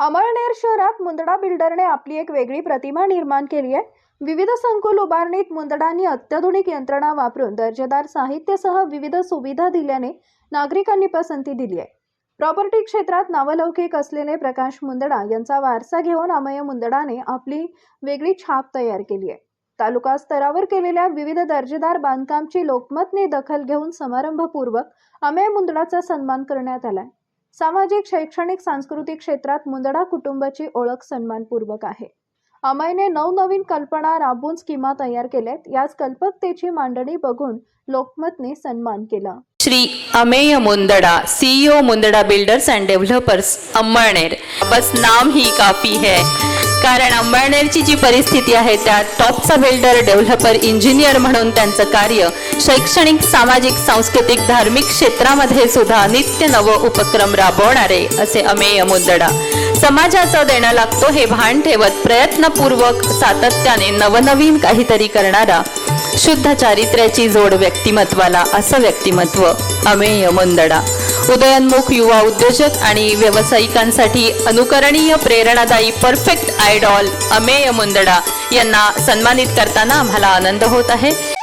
मुंदडा बिल्डरने आपली एक वेगळी प्रतिमा निर्माण केली आहे. विविध संकुल उभारणीत मुंदडांनी अत्याधुनिक यंत्रणा वापरून दर्जेदार साहित्यासह विविध सुविधा दिल्याने नागरिकांनी पसंती दिली आहे. प्रॉपर्टी क्षेत्रात नावलौकिक असलेले प्रकाश मुंदडा यांचा वारसा घेऊन अमय मुंदडाने आपली वेगळी छाप तयार केली आहे. तालुका स्तरावर केलेल्या विविध दर्जेदार बांधकामची लोकमतने दखल घेऊन समारंभपूर्वक अमय मुंदडाचा सन्मान करण्यात आलाय सामाजिक शैक्षणिक सांस्कृतिक क्षेत्रात मुंदडा कुटुंबाची ओळख सन्मानपूर्वक आहे. अमयने नवनवीन कल्पना राबून स्कीमा तयार केल्यात. याच कल्पकतेची मांडणी बघून लोकमतने सन्मान केला. Shri Amey Mundada CEO Mundada builders and developers Amalner बस नाम ही काफी है. कारण अंमळनेरची जी परिस्थिती आहे त्यात टॉपचा बिल्डर डेव्हलपर इंजिनियर म्हणून त्यांचं कार्य शैक्षणिक सामाजिक सांस्कृतिक धार्मिक क्षेत्रामध्ये सुद्धा नित्य नव उपक्रम राबवणारे असे अमेय मुद्दडा समाजाचं देणं लागतो हे भान ठेवत प्रयत्नपूर्वक सातत्याने नवनवीन काहीतरी करणारा शुद्ध चारित्र्याची जोड व्यक्तिमत्वाला असं व्यक्तिमत्व अमेय मुंदडा. उदयोन्मुख युवा उद्योजक आणि व्यावसायिकांसाठी अनुकरणीय प्रेरणादायी परफेक्ट आयडॉल अमेय मुंदडा यांना सन्मानित करताना आम्हाला आनंद होत आहे.